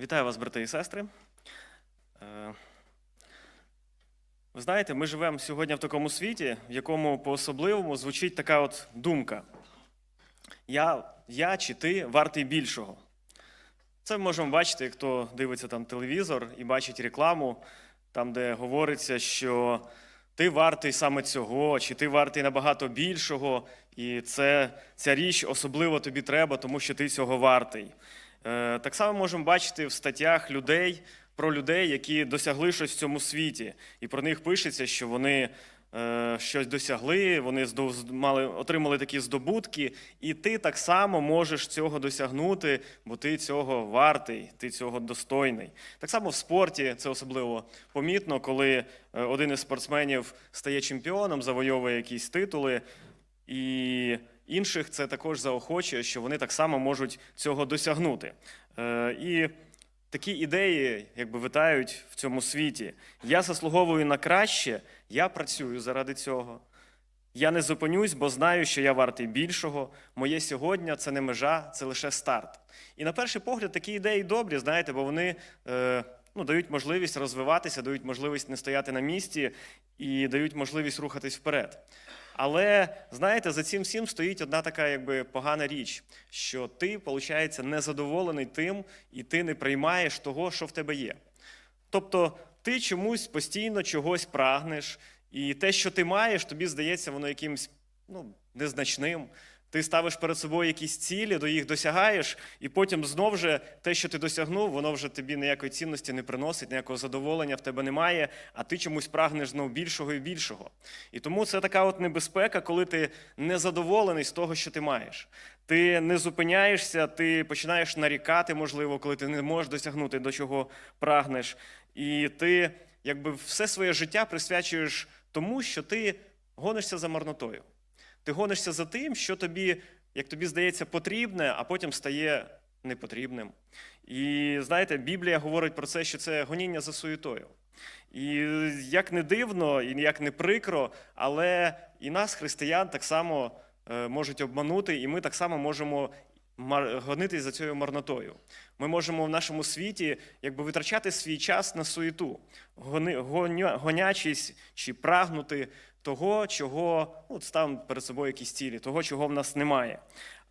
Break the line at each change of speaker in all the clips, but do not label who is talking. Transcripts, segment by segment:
Вітаю вас, брати і сестри. Е, Ви знаєте, ми живемо сьогодні в такому світі, в якому по-особливому звучить така от думка: я, я чи ти вартий більшого. Це ми можемо бачити, хто дивиться там телевізор і бачить рекламу, там, де говориться, що ти вартий саме цього, чи ти вартий набагато більшого, і це, ця річ особливо тобі треба, тому що ти цього вартий. Е, Так само можемо бачити в статтях людей про людей, які досягли щось в цьому світі, і про них пишеться, що вони е, щось досягли, вони мали, отримали такі здобутки, і ти так само можеш цього досягнути, бо ти цього вартий, ти цього достойний. Так само в спорті це особливо помітно, коли е, один із спортсменів стає чемпіоном, завойовує якісь титули. І інших це також заохочує, що вони так само можуть цього досягнути. Е, І такі ідеї якби витають в цьому світі. Я заслуговую на краще, я працюю заради цього. Я не зупинюсь, бо знаю, що я вартий більшого. Моє сьогодні це не межа, це лише старт. І на перший погляд такі ідеї добрі, знаєте, бо вони е, ну, дають можливість розвиватися, дають можливість не стояти на місці і дають можливість рухатись вперед. Але знаєте, за цим всім стоїть одна така якби погана річ, що ти, виходить, незадоволений тим, і ти не приймаєш того, що в тебе є. Тобто ти чомусь постійно чогось прагнеш, і те, що ти маєш, тобі здається, воно якимось ну, незначним. Ти ставиш перед собою якісь цілі, до їх досягаєш, і потім знов же те, що ти досягнув, воно вже тобі ніякої цінності не приносить, ніякого задоволення в тебе немає, а ти чомусь прагнеш знов більшого і більшого. І тому це така от небезпека, коли ти незадоволений з того, що ти маєш. Ти не зупиняєшся, ти починаєш нарікати, можливо, коли ти не можеш досягнути до чого прагнеш. І ти якби все своє життя присвячуєш тому, що ти гонишся за марнотою. Ти гонишся за тим, що тобі, як тобі здається, потрібне, а потім стає непотрібним. І знаєте, Біблія говорить про це, що це гоніння за суєтою. І як не дивно, і як не прикро, але і нас, християн, так само е, можуть обманути, і ми так само можемо гонитись за цією марнотою. Ми можемо в нашому світі якби витрачати свій час на суєту, гонячись чи прагнути того, чого ну, ставимо перед собою якісь цілі, того, чого в нас немає.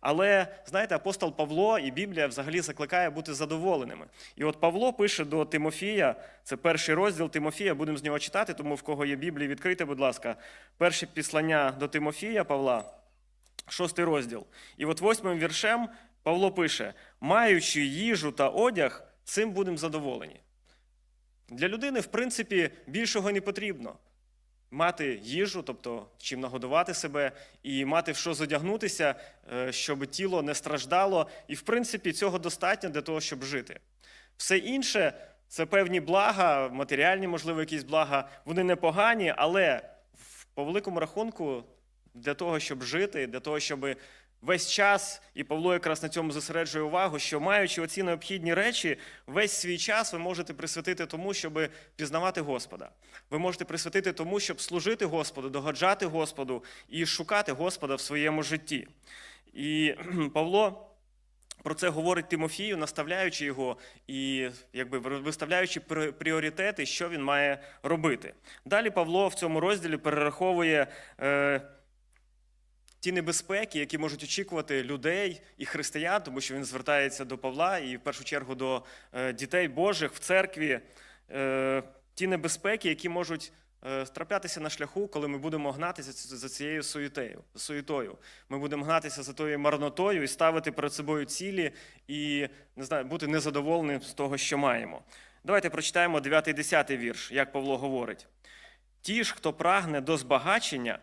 Але знаєте, апостол Павло і Біблія взагалі закликає бути задоволеними. І от Павло пише до Тимофія, це перший розділ Тимофія, будемо з нього читати, тому в кого є Біблія, відкрийте, будь ласка, перше післання до Тимофія Павла, шостий розділ. І от восьмим віршем Павло пише: маючи їжу та одяг, цим будемо задоволені. Для людини, в принципі, більшого не потрібно. Мати їжу, тобто чим нагодувати себе, і мати в що задягнутися, е, щоб тіло не страждало. І, в принципі, цього достатньо для того, щоб жити. Все інше це певні блага, матеріальні, можливо, якісь блага, вони непогані, але по великому рахунку для того, щоб жити, для того, щоб весь час, і Павло якраз на цьому зосереджує увагу, що маючи оці необхідні речі, весь свій час ви можете присвятити тому, щоб пізнавати Господа. Ви можете присвятити тому, щоб служити Господу, догоджати Господу і шукати Господа в своєму житті. І Павло про це говорить Тимофію, наставляючи його і якби виставляючи пріоритети, що він має робити. Далі Павло в цьому розділі перераховує. Е, Ті небезпеки, які можуть очікувати людей і християн, тому що він звертається до Павла і в першу чергу до е, дітей Божих в церкві, е, ті небезпеки, які можуть е, траплятися на шляху, коли ми будемо гнатися за цією суєтою. Ми будемо гнатися за тою марнотою і ставити перед собою цілі і не знаю, бути незадоволеним з того, що маємо. Давайте прочитаємо 9 і 10 вірш, як Павло говорить. Ті ж, хто прагне до збагачення,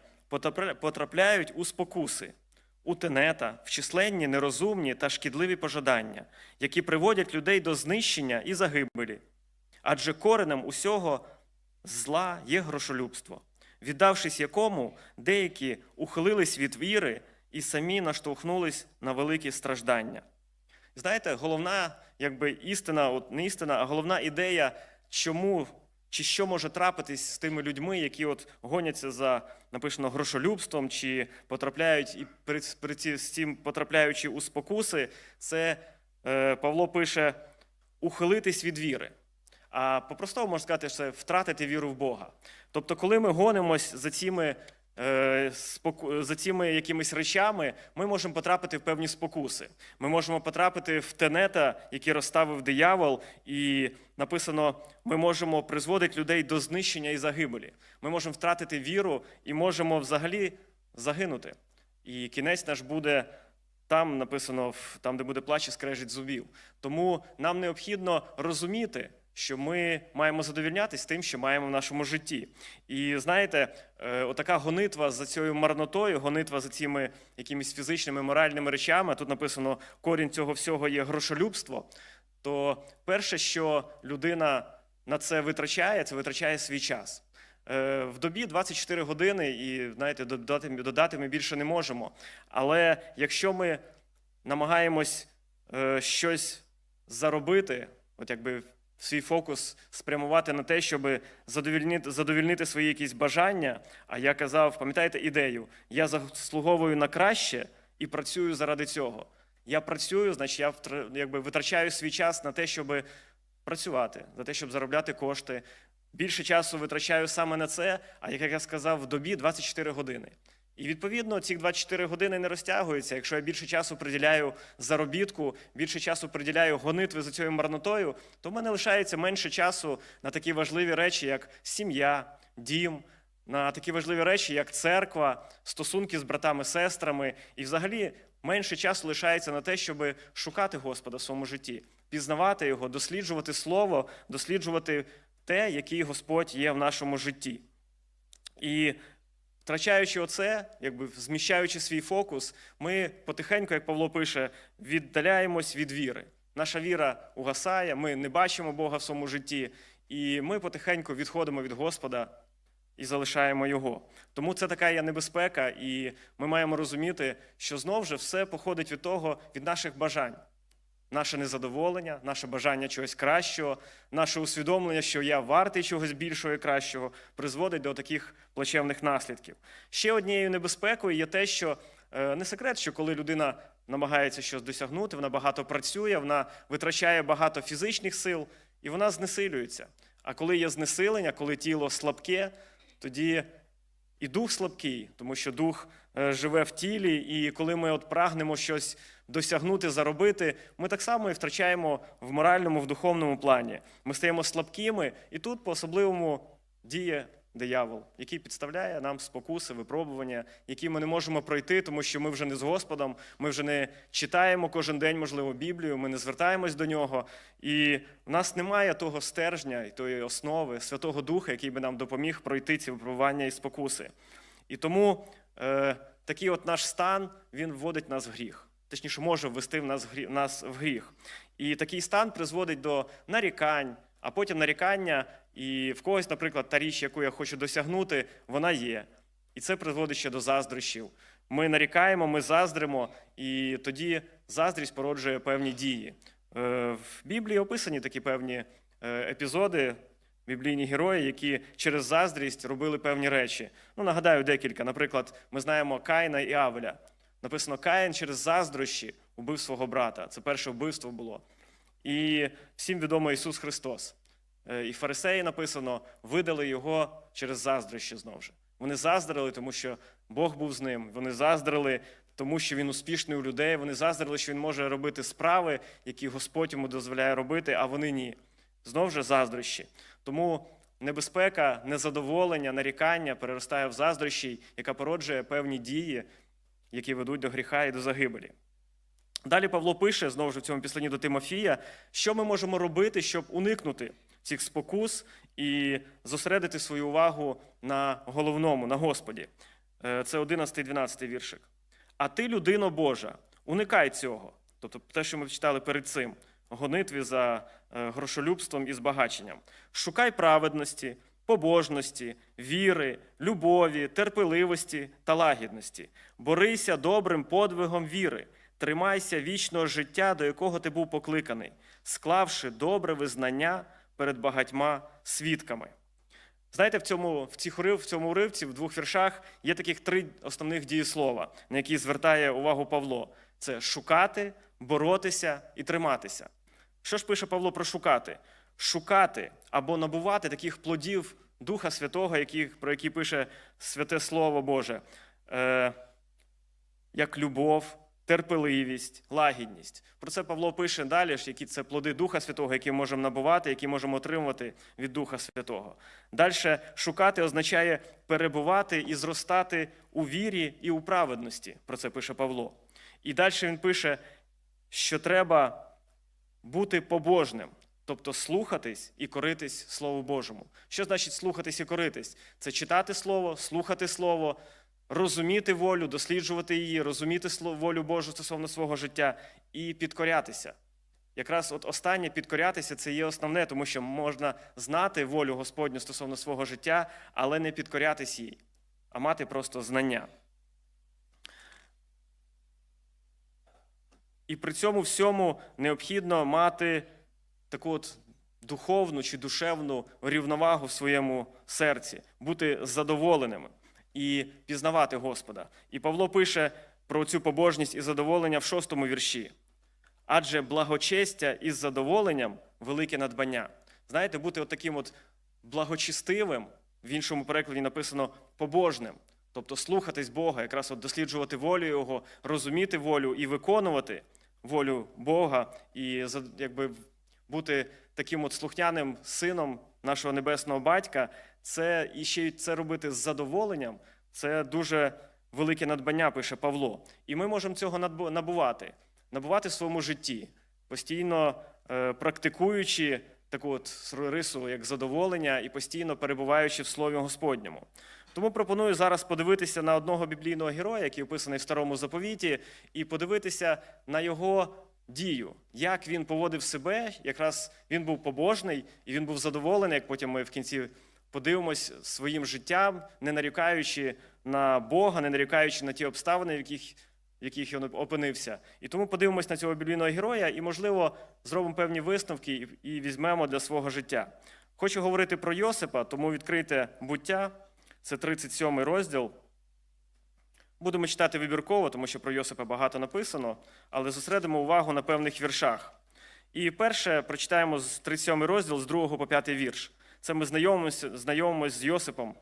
потрапляють у спокуси, у тенета, в численні, нерозумні та шкідливі пожадання, які приводять людей до знищення і загибелі. Адже коренем усього зла є грошолюбство, віддавшись якому деякі ухилились від віри і самі наштовхнулись на великі страждання. Знаєте, головна якби істина, от не істина, а головна ідея, чому чи що може трапитись з тими людьми, які от гоняться за написано грошолюбством, чи потрапляють і при, при ці- з цим потрапляючи у спокуси, це е, Павло пише: ухилитись від віри. А по-простому можна сказати, що це втратити віру в Бога. Тобто, коли ми гонимось за цими, за цими якимись речами, ми можемо потрапити в певні спокуси. Ми можемо потрапити в тенета, який розставив диявол, і написано, ми можемо призводити людей до знищення і загибелі. Ми можемо втратити віру і можемо взагалі загинути. І кінець наш буде там написано, там, де буде плач і скрежить зубів. Тому нам необхідно розуміти, що ми маємо задовільнятись тим, що маємо в нашому житті. І знаєте, е, отака гонитва за цією марнотою, гонитва за цими якимись фізичними, моральними речами. Тут написано, корінь цього всього є грошолюбство. То перше, що людина на це витрачає, це витрачає свій час. Е, В добі 24 години, і знаєте, додати, додати ми більше не можемо. Але якщо ми намагаємось е, щось заробити, от якби свій фокус спрямувати на те, щоб задовільнити, задовільнити свої якісь бажання. А я казав, пам'ятаєте ідею? Я заслуговую на краще і працюю заради цього. Я працюю, значить, я якби витрачаю свій час на те, щоб працювати, на те, щоб заробляти кошти. Більше часу витрачаю саме на це, а як я сказав, в добі 24 години. І відповідно ці 24 години не розтягуються. Якщо я більше часу приділяю заробітку, більше часу приділяю гонитви за цією марнотою, то в мене лишається менше часу на такі важливі речі, як сім'я, дім, на такі важливі речі, як церква, стосунки з братами, сестрами, і взагалі менше часу лишається на те, щоб шукати Господа в своєму житті, пізнавати його, досліджувати слово, досліджувати те, який Господь є в нашому житті. І втрачаючи оце, якби зміщаючи свій фокус, ми потихеньку, як Павло пише, віддаляємось від віри. Наша віра угасає, ми не бачимо Бога в своєму житті, і ми потихеньку відходимо від Господа і залишаємо його. Тому це така є небезпека, і ми маємо розуміти, що знов же все походить від того, від наших бажань. Наше незадоволення, наше бажання чогось кращого, наше усвідомлення, що я вартий чогось більшого і кращого, призводить до таких плачевних наслідків. Ще однією небезпекою є те, що е, не секрет, що коли людина намагається щось досягнути, вона багато працює, вона витрачає багато фізичних сил і вона знесилюється. А коли є знесилення, коли тіло слабке, тоді і дух слабкий, тому що дух е, живе в тілі, і коли ми от прагнемо щось досягнути, заробити, ми так само і втрачаємо в моральному, в духовному плані. Ми стаємо слабкими, і тут по-особливому діє диявол, який підставляє нам спокуси, випробування, які ми не можемо пройти, тому що ми вже не з Господом, ми вже не читаємо кожен день, можливо, Біблію, ми не звертаємось до нього. І в нас немає того стержня і тої основи, Святого Духа, який би нам допоміг пройти ці випробування і спокуси. І тому е, такий от наш стан він вводить нас в гріх. Точніше, може ввести в нас, в нас в гріх. І такий стан призводить до нарікань, а потім нарікання, і в когось, наприклад, та річ, яку я хочу досягнути, вона є. І це призводить ще до заздрощів. Ми нарікаємо, ми заздримо, і тоді заздрість породжує певні дії. Е, В Біблії описані такі певні е, епізоди, біблійні герої, які через заздрість робили певні речі. Ну, нагадаю декілька. Наприклад, ми знаємо Каїна і Авеля. Написано, Каїн через заздрощі убив свого брата. Це перше вбивство було. І всім відомо Ісус Христос. Е, І фарисеї написано, видали його через заздрощі знову ж. Вони заздрили, тому що Бог був з ним. Вони заздрили, тому що він успішний у людей. Вони заздрили, що він може робити справи, які Господь йому дозволяє робити, а вони ні. Знову ж заздрощі. Тому небезпека, незадоволення, нарікання переростає в заздрощі, яка породжує певні дії, які ведуть до гріха і до загибелі. Далі Павло пише знову ж в цьому післанні до Тимофія, що ми можемо робити, щоб уникнути цих спокус і зосередити свою увагу на головному, на Господі. Е, Це 11-12 віршик. А ти, людино Божа, уникай цього. Тобто те, що ми читали перед цим, гонитві за е, грошолюбством і збагаченням. Шукай праведності, побожності, віри, любові, терпеливості та лагідності. Борися добрим подвигом віри, тримайся вічного життя, до якого ти був покликаний, склавши добре визнання перед багатьма свідками. Знаєте, в цьому, в, цих, в цьому уривці, в двох віршах, є таких три основних дієслова, на які звертає увагу Павло: це шукати, боротися і триматися. Що ж пише Павло про шукати? Шукати або набувати таких плодів Духа Святого, яких, про які пише Святе Слово Боже, е, як любов, терпеливість, лагідність. Про це Павло пише далі, які це плоди Духа Святого, які можемо набувати, які можемо отримувати від Духа Святого. Далі шукати означає перебувати і зростати у вірі і у праведності. Про це пише Павло. І далі він пише, що треба бути побожним, тобто слухатись і коритись Слову Божому. Що значить слухатись і коритись? Це читати Слово, слухати Слово, розуміти волю, досліджувати її, розуміти волю Божу стосовно свого життя і підкорятися. Якраз от останнє підкорятися це є основне, тому що можна знати волю Господню стосовно свого життя, але не підкорятись їй, а мати просто знання. І при цьому всьому необхідно мати таку от духовну чи душевну рівновагу в своєму серці, бути задоволеними і пізнавати Господа. І Павло пише про цю побожність і задоволення в шостому вірші. Адже благочестя із задоволенням велике надбання. Знаєте, бути от таким от благочестивим, в іншому перекладі написано побожним. Тобто слухатись Бога, якраз от досліджувати волю Його, розуміти волю і виконувати волю Бога, і якби бути таким от слухняним сином нашого небесного батька, це і ще й це робити з задоволенням, це дуже велике надбання, пише Павло. І ми можемо цього набувати, набувати в своєму житті, постійно е, практикуючи таку от рису, як задоволення, і постійно перебуваючи в Слові Господньому. Тому пропоную зараз подивитися на одного біблійного героя, який описаний в старому заповіті, і подивитися на його дію, як він поводив себе. Якраз він був побожний і він був задоволений, як потім ми в кінці подивимось своїм життям, не нарікаючи на Бога, не нарікаючи на ті обставини, в яких, в яких він опинився. І тому подивимось на цього біблійного героя, і, можливо, зробимо певні висновки і, візьмемо для свого життя. Хочу говорити про Йосипа, тому відкрийте буття. Це 37 розділ. Будемо читати вибірково, тому що про Йосипа багато написано, але зосередимо увагу на певних віршах. І перше прочитаємо з 37 розділ з 2 по 5 вірш. Це ми знайомимося, знайомимося з Йосипом.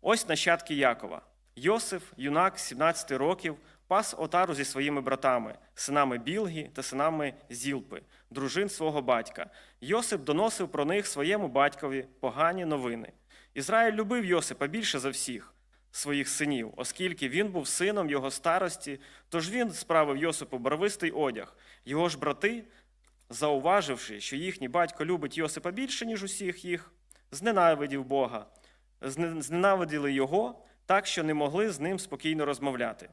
Ось нащадки Якова. Йосиф, юнак 17 років, пас отару зі своїми братами, синами Білгі та синами Зілпи, дружин свого батька. Йосип доносив про них своєму батькові погані новини. Ізраїль любив Йосипа більше за всіх своїх синів, оскільки він був сином його старості, тож він справив Йосипу барвистий одяг. Його ж брати, зауваживши, що їхній батько любить Йосипа більше, ніж усіх їх, зненавидів Бога, зне- зненавиділи його так, що не могли з ним спокійно розмовляти.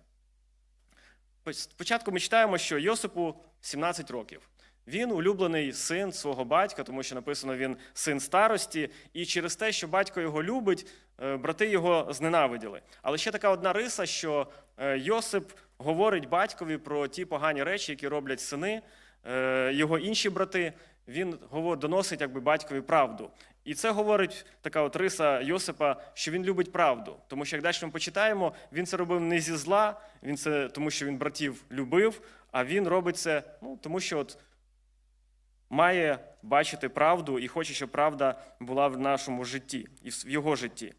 Спочатку ми читаємо, що Йосипу 17 років. Він улюблений син свого батька, тому що написано він син старості, і через те, що батько його любить, е, брати його зненавиділи. Але ще така одна риса, що е, Йосип говорить батькові про ті погані речі, які роблять сини, е, його інші брати. Він доносить якби батькові правду. І це говорить така от риса Йосипа, що він любить правду. Тому що як далі ми почитаємо, він це робив не зі зла, він це тому, що він братів любив, а він робить це, ну тому що от має бачити правду і хоче, щоб правда була в нашому житті і в його житті.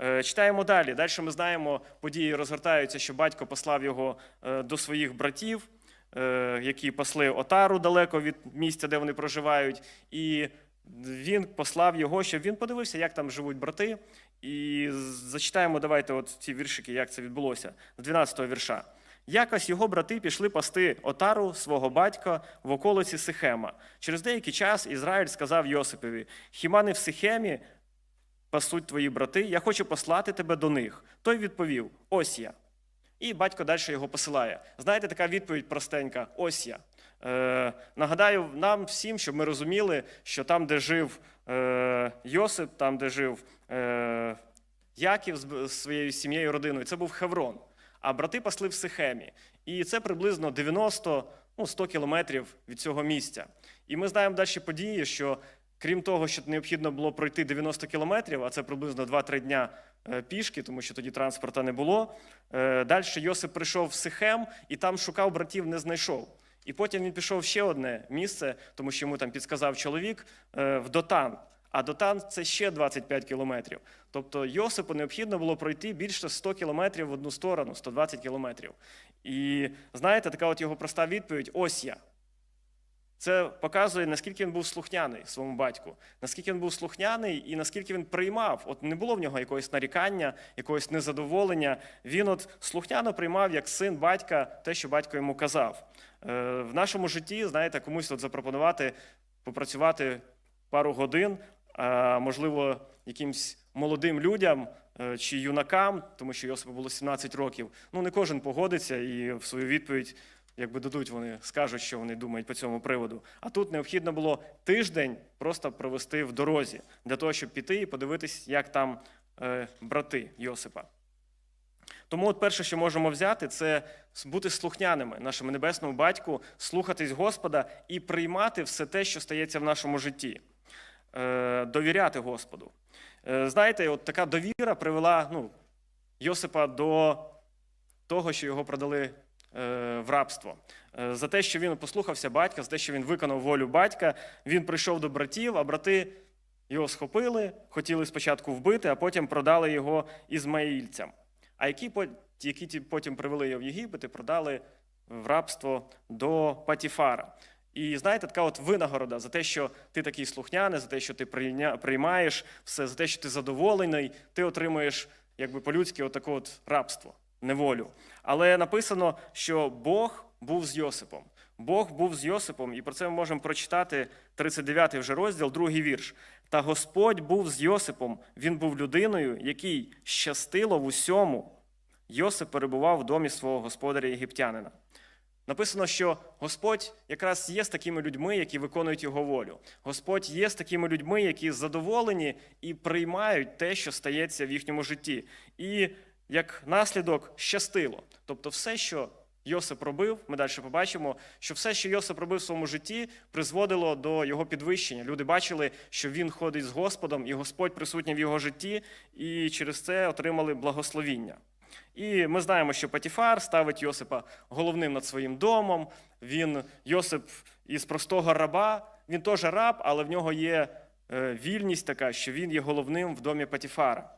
Е, Читаємо далі. Далі ми знаємо, події розгортаються, що батько послав його е, до своїх братів, е, які пасли отару далеко від місця, де вони проживають. І він послав його, щоб він подивився, як там живуть брати. І зачитаємо, давайте, от ці віршики, як це відбулося, з 12-го вірша. Якось його брати пішли пасти отару свого батька в околиці Сихема. Через деякий час Ізраїль сказав Йосипові: Хіба не в Сихемі пасуть твої брати? Я хочу послати тебе до них. Той відповів: Ось я. І батько далі його посилає. Знаєте, така відповідь простенька: ось я. Е, нагадаю нам всім, щоб ми розуміли, що там, де жив е, Йосип, там, де жив е, Яків з своєю сім'єю, родиною, це був Хеврон. А брати пасли в Сихемі. І це приблизно 90 ну, 100 кілометрів від цього місця. І ми знаємо далі події, що крім того, що необхідно було пройти 90 кілометрів, а це приблизно 2-3 дня е, пішки, тому що тоді транспорта не було. Далі Йосип прийшов в Сихем і там шукав братів, не знайшов. І потім він пішов в ще одне місце, тому що йому там підсказав чоловік е, в Дотан. А до Дотан це ще 25 кілометрів. Тобто Йосипу необхідно було пройти більше 100 кілометрів в одну сторону, 120 кілометрів. І знаєте, така от його проста відповідь: ось я. Це показує, наскільки він був слухняний своєму батьку, наскільки він був слухняний і наскільки він приймав. От не було в нього якогось нарікання, якогось незадоволення. Він от слухняно приймав як син батька те, що батько йому казав. Е, В нашому житті, знаєте, комусь от запропонувати попрацювати пару годин, можливо, якимсь молодим людям е, чи юнакам, тому що Йосипу було 17 років. Ну, не кожен погодиться і в свою відповідь якби дадуть, вони скажуть, що вони думають по цьому приводу. А тут необхідно було тиждень просто провести в дорозі для того, щоб піти і подивитись, як там е, брати Йосипа. Тому от перше, що можемо взяти, це бути слухняними нашому небесному батьку, слухатись Господа і приймати все те, що стається в нашому житті, Е, довіряти Господу. Е, Знаєте, от така довіра привела ну, Йосипа до того, що його продали е, в рабство. Е, За те, що він послухався батька, за те, що він виконав волю батька, він прийшов до братів, а брати його схопили, хотіли спочатку вбити, а потім продали його ізмаїльцям. А які, які потім привели його в Єгипет і продали в рабство до Патіфара. І знаєте, така от винагорода за те, що ти такий слухняний, за те, що ти приймаєш все, за те, що ти задоволений, ти отримуєш якби по-людськи отаке от рабство, неволю. Але написано, що Бог був з Йосипом. Бог був з Йосипом, і про це ми можемо прочитати 39-й вже розділ, другий вірш. Та Господь був з Йосипом, він був людиною, який щастило в усьому. Йосип перебував в домі свого господаря єгиптянина. Написано, що Господь якраз є з такими людьми, які виконують його волю. Господь є з такими людьми, які задоволені і приймають те, що стається в їхньому житті. І як наслідок щастило. Тобто, все, що Йосип робив, ми далі побачимо, що все, що Йосип робив в своєму житті, призводило до його підвищення. Люди бачили, що він ходить з Господом, і Господь присутній в його житті, і через це отримали благословіння. І ми знаємо, що Патіфар ставить Йосипа головним над своїм домом. Він Йосип із простого раба, він теж раб, але в нього є е, вільність така, що він є головним в домі Патіфара.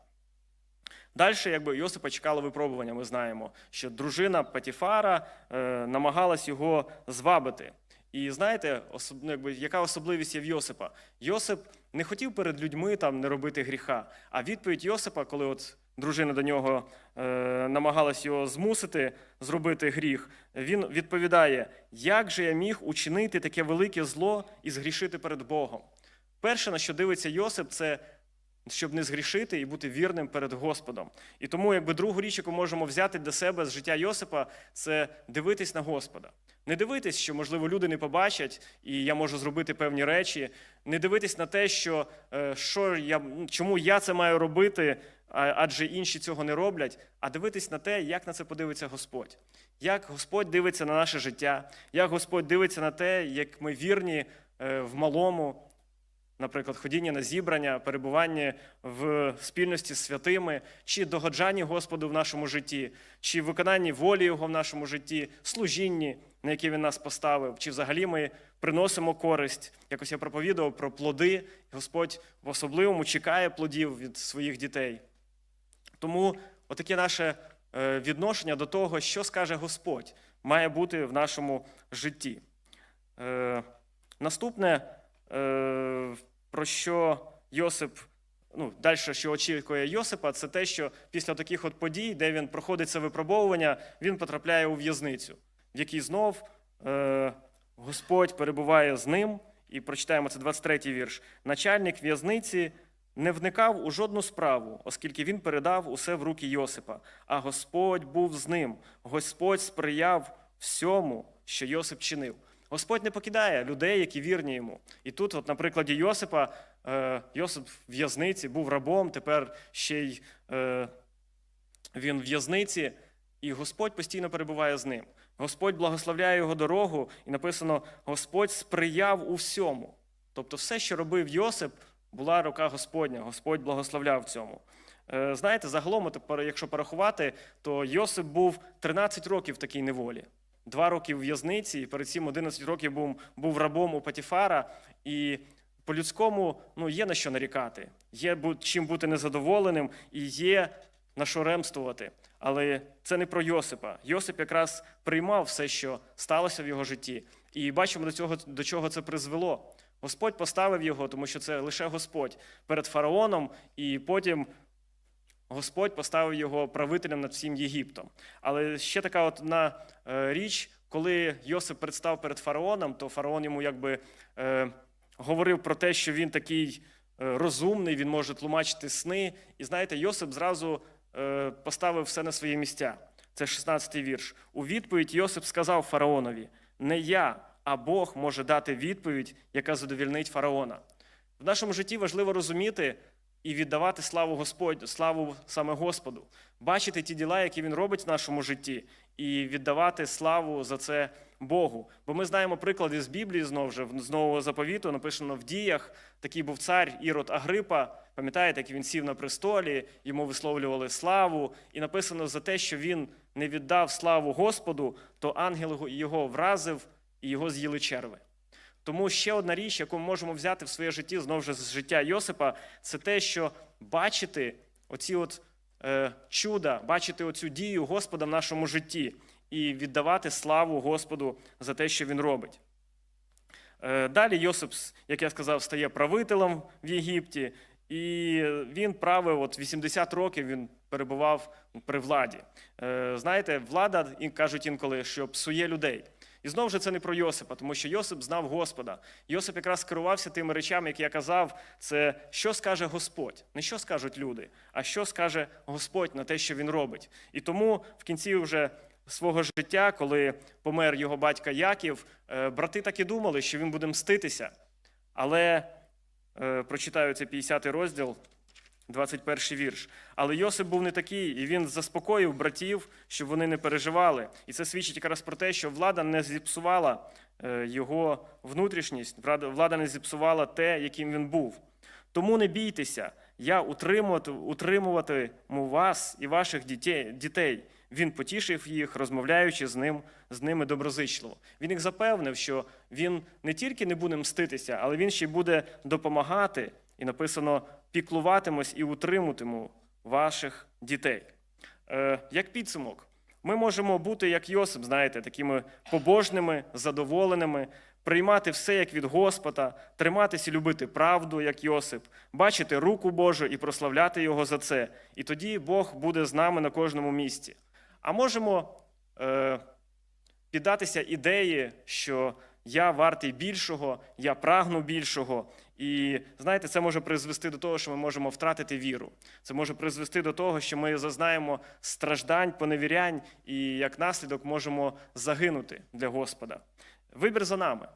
Далі, якби Йосипа чекало випробування, ми знаємо, що дружина Патіфара е, намагалась його звабити. І знаєте, ну, якби, яка особливість є в Йосипа? Йосип не хотів перед людьми там не робити гріха. А відповідь Йосипа, коли от дружина до нього е, намагалась його змусити зробити гріх, він відповідає: як же я міг учинити таке велике зло і згрішити перед Богом? Перше, на що дивиться Йосип, це щоб не згрішити і бути вірним перед Господом. І тому, якби другу річ, яку можемо взяти для себе з життя Йосипа, це дивитись на Господа. Не дивитись, що, можливо, люди не побачать, і я можу зробити певні речі. Не дивитись на те, що, е, що я, чому я це маю робити, адже інші цього не роблять, а дивитись на те, як на це подивиться Господь. Як Господь дивиться на наше життя, як Господь дивиться на те, як ми вірні е, в малому, наприклад, ходіння на зібрання, перебування в спільності з святими, чи догоджанні Господу в нашому житті, чи виконанні волі Його в нашому житті, служінні, на яке Він нас поставив, чи взагалі ми приносимо користь. Якось я проповідував про плоди. Господь в особливому чекає плодів від своїх дітей. Тому отаке наше е, відношення до того, що скаже Господь, має бути в нашому житті. Е, Наступне, е, про що Йосип, ну, далі, що очікує Йосипа, це те, що після таких от подій, де він проходить це випробовування, він потрапляє у в'язницю, в якій знов Господь перебуває з ним. І прочитаємо це 23-й вірш. Начальник в'язниці не вникав у жодну справу, оскільки він передав усе в руки Йосипа. А Господь був з ним. Господь сприяв всьому, що Йосип чинив. Господь не покидає людей, які вірні йому. І тут, от, на прикладі Йосипа, е, Йосип в в'язниці був рабом, тепер ще й е, він в в'язниці, і Господь постійно перебуває з ним. Господь благословляє його дорогу, і написано: Господь сприяв у всьому. Тобто, все, що робив Йосип, була рука Господня, Господь благословляв цьому. Е, Знаєте, загалом, якщо порахувати, то Йосип був 13 років в такій неволі. два роки в в'язниці, і перед цим 11 років був, був рабом у Патіфара. І по-людському ну, є на що нарікати, є чим бути незадоволеним і є на що ремствувати. Але це не про Йосипа. Йосип якраз приймав все, що сталося в його житті. І бачимо, до, цього, до чого це призвело. Господь поставив його, тому що це лише Господь перед фараоном, і потім Господь поставив його правителем над всім Єгиптом. Але ще така одна е, річ, коли Йосип представ перед фараоном, то фараон йому якби е, говорив про те, що він такий е, розумний, він може тлумачити сни. І знаєте, Йосип зразу е, поставив все на свої місця. Це 16-й вірш. У відповідь Йосип сказав фараонові: не я, а Бог може дати відповідь, яка задовільнить фараона. В нашому житті важливо розуміти і віддавати славу Господню, славу саме Господу, бачити ті діла, які він робить в нашому житті, і віддавати славу за це Богу. Бо ми знаємо приклади з Біблії знову ж з нового заповіту, написано в діях. Такий був цар Ірод Агрипа. Пам'ятаєте, як він сів на престолі, йому висловлювали славу, і написано за те, що він не віддав славу Господу, то ангел його вразив і його з'їли черви. Тому ще одна річ, яку ми можемо взяти в своє житті, знову ж з життя Йосипа, це те, що бачити оці от е, чуда, бачити оцю дію Господа в нашому житті і віддавати славу Господу за те, що він робить. Е, далі Йосип, як я сказав, стає правителем в Єгипті, і він правив от 80 років, він перебував при владі. Е, знаєте, влада, кажуть інколи, що псує людей. І знову ж це не про Йосипа, тому що Йосип знав Господа. Йосип якраз керувався тими речами, які я казав, це що скаже Господь, не що скажуть люди, а що скаже Господь на те, що він робить. І тому в кінці вже свого життя, коли помер його батька Яків, е, брати так і думали, що він буде мститися. Але е, прочитаю цей 50 розділ. 21 вірш. Але Йосип був не такий, і він заспокоїв братів, щоб вони не переживали. І це свідчить якраз про те, що влада не зіпсувала е, його внутрішність, влада- не зіпсувала те, яким він був. Тому не бійтеся, я утримуватиму вас і ваших дітей. Він потішив їх, розмовляючи з ним з ними доброзичливо. Він їх запевнив, що він не тільки не буде мститися, але він ще й буде допомагати. І написано: піклуватимусь і утримуватиму ваших дітей. Е, як підсумок, ми можемо бути, як Йосип, знаєте, такими побожними, задоволеними, приймати все як від Господа, триматись і любити правду, як Йосип, бачити руку Божу і прославляти Його за це. І тоді Бог буде з нами на кожному місці. А можемо е, піддатися ідеї, що я вартий більшого, я прагну більшого. І знаєте, це може призвести до того, що ми можемо втратити віру. Це може призвести до того, що ми зазнаємо страждань, поневірянь, і як наслідок можемо загинути для Господа. Вибір за нами.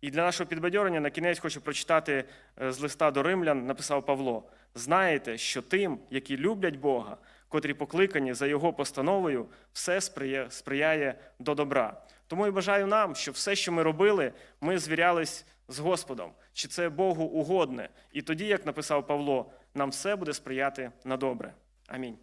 І для нашого підбадьорення на кінець хочу прочитати е, з листа до римлян, написав Павло: знаєте, що тим, які люблять Бога, котрі покликані за Його постановою, все сприяє, до добра. Тому і бажаю нам, щоб все, що ми робили, ми звірялись з Господом, чи це Богу угодне. І тоді, як написав Павло, нам все буде сприяти на добре. Амінь.